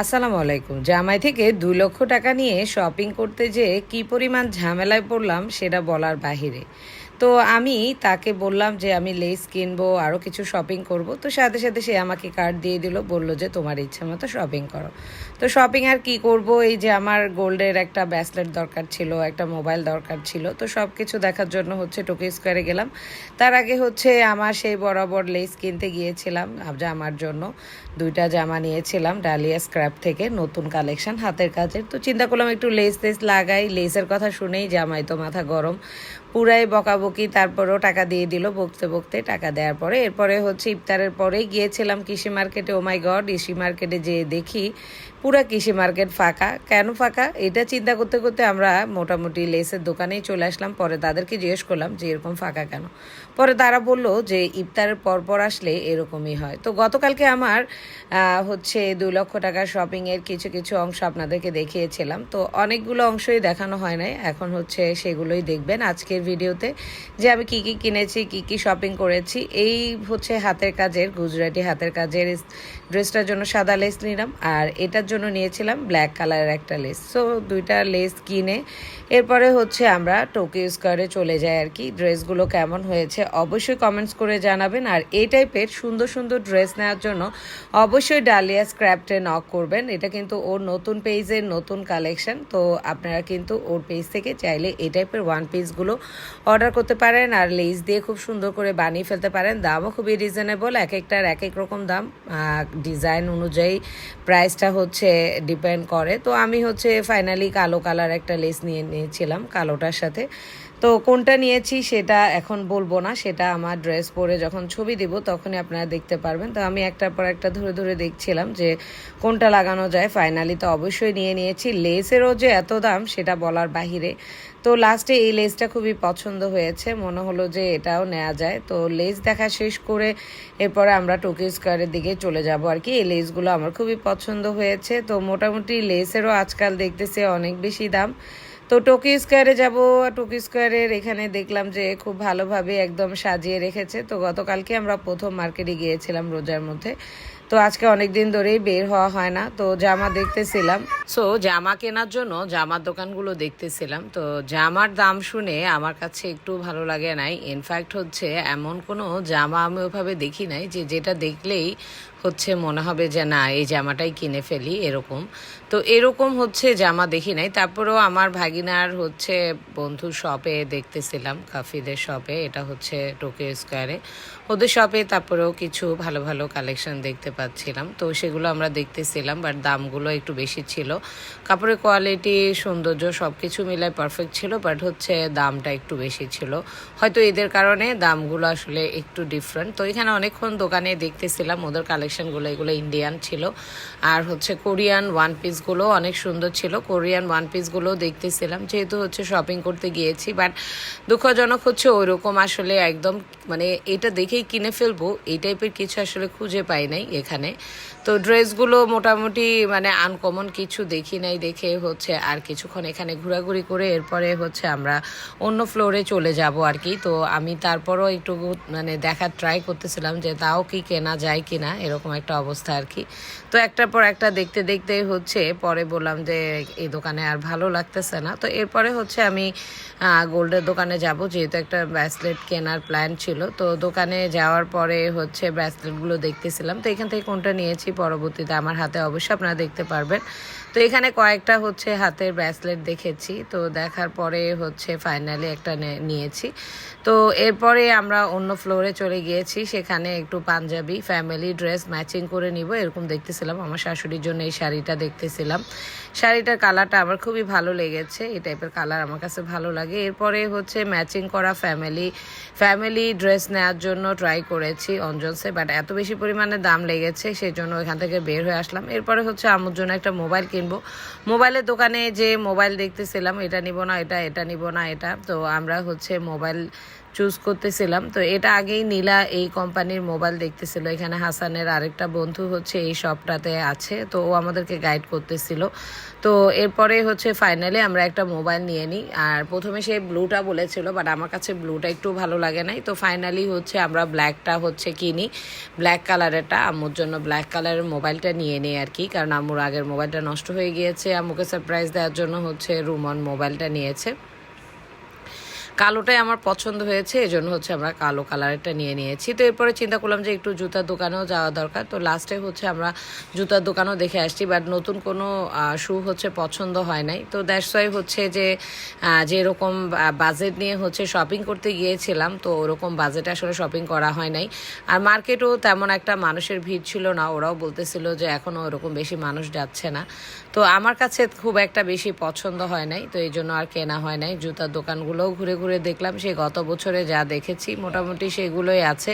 আসসালামু আলাইকুম। জামাই থেকে দুই লক্ষ টাকা নিয়ে শপিং করতে যে কি পরিমাণ ঝামেলায় পড়লাম সেটা বলার বাহিরে। তো আমি তাকে বললাম যে আমি লেস কিনবো আরও কিছু শপিং করব। তো সাথে সাথে সে আমাকে কার্ড দিয়ে দিল, বলল যে তোমার ইচ্ছা মতো শপিং করো। তো শপিং আর কি করব? এই যে আমার গোল্ডের একটা ব্যাসলেট দরকার ছিল, একটা মোবাইল দরকার ছিল। তো সব কিছু দেখার জন্য হচ্ছে টোকি স্কোয়ারে গেলাম। তার আগে হচ্ছে আমার সেই বরাবর লেস কিনতে গিয়েছিলাম জামার জন্য। দুইটা জামা নিয়েছিলাম ডালিয়া স্ক্র্যাপ থেকে নতুন কালেকশন হাতের কাজের। তো চিন্তা করলাম একটু লেস টেস লাগাই লেসের কথা শুনেই জামাই তো মাথা গরম। পুরাই বকাবকি, তারপরেও টাকা দিয়ে দিল বকতে বকতে টাকা দেওয়ার পরে। এরপরে হচ্ছে ইফতারের পরেই গিয়েছিলাম কৃষি মার্কেটে ও মাই গড কৃষি মার্কেটে যেয়ে দেখি পুরা কৃষি মার্কেট ফাঁকা। কেন ফাঁকা? এটা চিন্তা করতে করতে আমরা মোটামুটি লেসের দোকানেই চলে আসলাম। পরে তাদেরকে জিজ্ঞেস করলাম যে, এরকম ফাঁকা কেন? পরে তারা বলল যে, ইফতারের পরপর আসলে এরকমই হয়। তো গতকালকে আমার হচ্ছে দুই লক্ষ টাকার শপিংয়ের কিছু কিছু অংশ আপনাদেরকে দেখিয়েছিলাম। তো অনেকগুলো অংশই দেখানো হয় নাই। এখন হচ্ছে সেগুলোই দেখবেন আজকের ভিডিওতে যে, আমি কি কি কিনেছি, কি কি শপিং করেছি। এই হচ্ছে হাতের কাজের, গুজরাটি হাতের কাজের ড্রেসটার জন্য সাদা লেস নিলাম। আর এটার জন্য নিয়েছিলাম ব্ল্যাক কালারের একটা লেস সো দুইটা লেস কিনে, এরপরে হচ্ছে আমরা টোকিও স্কোয়ারে চলে যাই আর কি। ড্রেসগুলো কেমন হয়েছে অবশ্যই কমেন্টস করে জানাবেন। আর এই টাইপের সুন্দর সুন্দর ড্রেস নেওয়ার জন্য অবশ্যই ডালিয়া স্ক্র্যাপটে নক করবেন। এটা কিন্তু ওর নতুন পেজের নতুন কালেকশন তো আপনারা কিন্তু ওর পেজ থেকে চাইলে এই টাইপের ওয়ান পিসগুলো অর্ডার করতে পারেন। আর লেস দিয়ে খুব সুন্দর করে বানিয়ে ফেলতে পারেন। দামও খুবই রিজনেবল এক একটার এক এক রকম দাম। ডিজাইন অনুযায়ী প্রাইসটা হচ্ছে ডিপেন্ড করে। তো আমি হচ্ছে ফাইনালি কালো কালার একটা লেস নিয়ে নিয়েছিলাম কালোটার সাথে। তো কোনটা নিয়েছি সেটা এখন বলব না, সেটা আমার ড্রেস পরে যখন ছবি দিব তখনই আপনারা দেখতে পারবেন। তো আমি একটার পর একটা ধরে ধরে দেখছিলাম যে কোনটা লাগানো যায়। ফাইনালি তো অবশ্যই নিয়ে নিয়েছি। লেসেরও যে এত দাম সেটা বলার বাহিরে। তো লাস্টে এই লেসটা খুবই পছন্দ হয়েছে। মনে হলো যে এটাও নেওয়া যায়। তো লেস দেখা শেষ করে এরপরে আমরা টোকিও স্কোয়ারের দিকে চলে যাব আর কি। এই লেসগুলো আমার খুবই পছন্দ হয়েছে। তো মোটামুটি লেসেরও আজকাল দেখতেছে অনেক বেশি দাম। তো টোকি স্কোয়ারে যাব টোকি স্কোয়ারের এখানে দেখলাম যে খুব ভালোভাবে একদম সাজিয়ে রেখেছে। তো গতকালকে আমরা প্রথম মার্কেটে গিয়েছিলাম রোজার মধ্যে। তো আজকে অনেক দিন ধরেই বের হওয়া হয় না। তো জামা দেখতেছিলাম। সো জামা কেনার জন্য জামার দোকানগুলো দেখতেছিলাম। তো জামার দাম শুনে আমার কাছে একটু ভালো লাগে নাই। ইনফ্যাক্ট হচ্ছে এমন কোনো জামা আমি ওভাবে দেখি নাই যে যেটা দেখলেই হচ্ছে, মনে হবে যে না, এই জামাটাই কিনে ফেলি, এরকম। তো এরকম হচ্ছে, জামা দেখি নাই। তারপরেও আমার ভাগিনার হচ্ছে বন্ধু শপে দেখতেছিলাম, কাফিদের শপে এটা হচ্ছে টোকিও স্কোয়ারে ওদের শপে তারপরেও কিছু ভালো ভালো কালেকশন দেখতে পাচ্ছিলাম। তো সেগুলো আমরা দেখতেছিলাম বাট দামগুলো একটু বেশি ছিল। কাপড়ের কোয়ালিটি সৌন্দর্য সব কিছু মিলায় পারফেক্ট ছিল বাট হচ্ছে দামটা একটু বেশি ছিল। হয়তো এদের কারণে দামগুলো আসলে একটু ডিফারেন্ট তো এখানে অনেকক্ষণ দোকানে দেখতেছিলাম, ওদের কালেকশনগুলো এগুলো ইন্ডিয়ান ছিল। আর হচ্ছে কোরিয়ান ওয়ান পিসগুলো অনেক সুন্দর ছিল। কোরিয়ান ওয়ান পিসগুলো দেখতেছিলাম, যেহেতু হচ্ছে শপিং করতে গিয়েছি বাট দুঃখজনক হচ্ছে ওই রকম আসলে একদম মানে এটা দেখেই কিনে ফেলব, এই টাইপের কিছু আসলে খুঁজে পাই নাই এখানে। তো ড্রেসগুলো মোটামুটি মানে আনকমন কিছু দেখি নাই, দেখে হচ্ছে আর কিছুক্ষণ এখানে ঘোরাঘুরি করে এরপরে হচ্ছে আমরা অন্য ফ্লোরে চলে যাব আর কি। তো আমি তারপরও একটু মানে দেখার ট্রাই করতেছিলাম যে তাও কি কেনা যায় কি না এরকম একটা অবস্থা আর কি। তো একটার পর একটা দেখতে দেখতে হচ্ছে পরে বললাম যে এই দোকানে আর ভালো লাগতেছে না। তো এরপরে হচ্ছে আমি গোল্ডের দোকানে যাব, যেহেতু একটা ব্রেসলেট কেনার প্ল্যান ছিল। তো দোকানে যাওয়ার পরে হচ্ছে ব্রেসলেটগুলো দেখতেছিলাম। তো এখান থেকে কোনটা নিয়েছি পরবর্তীতে আমার হাতে অবশ্যই আপনারা দেখতে পারবেন। তো এখানে কয়েকটা হচ্ছে হাতের ব্রেসলেট দেখেছি। তো দেখার পরে হচ্ছে ফাইনালি একটা নিয়েছি। তো এরপরে আমরা অন্য ফ্লোরে চলে গিয়েছি। সেখানে একটু পাঞ্জাবি ফ্যামিলি ড্রেস ম্যাচিং করে নিব। এরকম দেখতেছিলাম। আমার শাশুড়ির জন্য এই শাড়িটা দেখতেছিলাম। শাড়িটার কালারটা আমার খুবই ভালো লেগেছে। এই টাইপের কালার আমার কাছে ভালো লাগে। এরপরে হচ্ছে ম্যাচিং করা ফ্যামিলি ফ্যামিলি ড্রেস নেওয়ার জন্য ট্রাই করেছি অঞ্জনসে। বাট এত বেশি পরিমাণে দাম লেগেছে সেই জন্য ওইখান থেকে বের হয়ে আসলাম। এরপরে হচ্ছে আমার জন্য একটা মোবাইল কিনবো। মোবাইলের দোকানে যে মোবাইল দেখতেছিলাম, এটা নিব না, এটা এটা নিব না, এটা। তো আমরা হচ্ছে মোবাইল চুজ করতেছিলাম। তো এটা আগেই নীলা এই কোম্পানির মোবাইল দেখতেছিল। এখানে হাসানের আরেকটা বন্ধু হচ্ছে এই শপটাতে আছে। তো ও আমাদেরকে গাইড করতেছিল। তো এরপরে হচ্ছে ফাইনালি আমরা একটা মোবাইল নিয়ে নিই। আর প্রথমে সে ব্লুটা বলেছিল বাট আমার কাছে ব্লুটা একটু ভালো লাগে নাই। তো ফাইনালি হচ্ছে আমরা ব্ল্যাকটা হচ্ছে কিনি। ব্ল্যাক কালারেরটা আম্মুর জন্য ব্ল্যাক কালারের মোবাইলটা নিয়ে নিই আর কি। কারণ আম্মুর আগের মোবাইলটা নষ্ট হয়ে গিয়েছে। আম্মুকে সারপ্রাইজ দেওয়ার জন্য হচ্ছে রুমন মোবাইলটা নিয়েছে। কালোটাই আমার পছন্দ হয়েছে এই জন্য হচ্ছে আমরা কালো কালারটা নিয়ে নিয়েছি। তো এরপরে চিন্তা করলাম যে একটু জুতার দোকানেও যাওয়া দরকার। তো লাস্টে হচ্ছে আমরা জুতার দোকানও দেখে আসছি বাট নতুন কোনো শু হচ্ছে পছন্দ হয় নাই। তো দ্যাটস ওয়াই হচ্ছে যে যেরকম বাজেট নিয়ে হচ্ছে শপিং করতে গিয়েছিলাম, তো ওরকম বাজেটে আসলে শপিং করা হয় নাই। আর মার্কেটও তেমন একটা মানুষের ভিড় ছিল না, ওরাও বলতেছিল যে এখনও ওরকম বেশি মানুষ যাচ্ছে না। তো আমার কাছে খুব একটা বেশি পছন্দ হয় নাই, তো এই জন্য আর কেনা হয় নাই। জুতার দোকানগুলোও ঘুরে ঘুরে দেখলাম সেই গত বছরে যা দেখেছি মোটামুটি সেগুলোই আছে।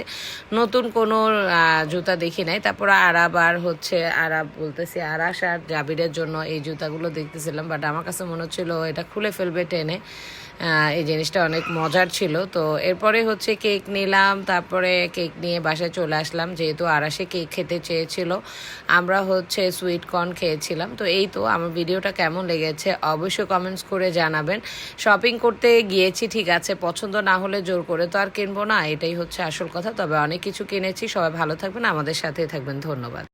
নতুন কোনো জুতা দেখি নাই। তারপর আরাব আর হচ্ছে আরাব বলতেছি আরাস আর জাবিরের জন্য এই জুতাগুলো দেখতেছিলাম বাট আমার কাছে মনে হচ্ছিল এটা খুলে ফেলবে টেনে। এই জিনিসটা অনেক মজার ছিল। তো এরপরে হচ্ছে কেক নিলাম, তারপরে কেক নিয়ে বাসায় চলে আসলাম, যেহেতু আরাসে কেক খেতে চেয়েছিল। আমরা হচ্ছে সুইট কর্ন খেয়েছিলাম। তো এই তো, আমার ভিডিওটা কেমন লেগেছে অবশ্যই কমেন্টস করে জানাবেন। শপিং করতে গিয়েছি, ঠিক আছে, পছন্দ না হলে জোর করে তো আর কিনবো না, এটাই হচ্ছে আসল কথা। তবে অনেক কিছু কিনেছি, সবাই ভালো থাকবেন, আমাদের সাথেই থাকবেন, ধন্যবাদ।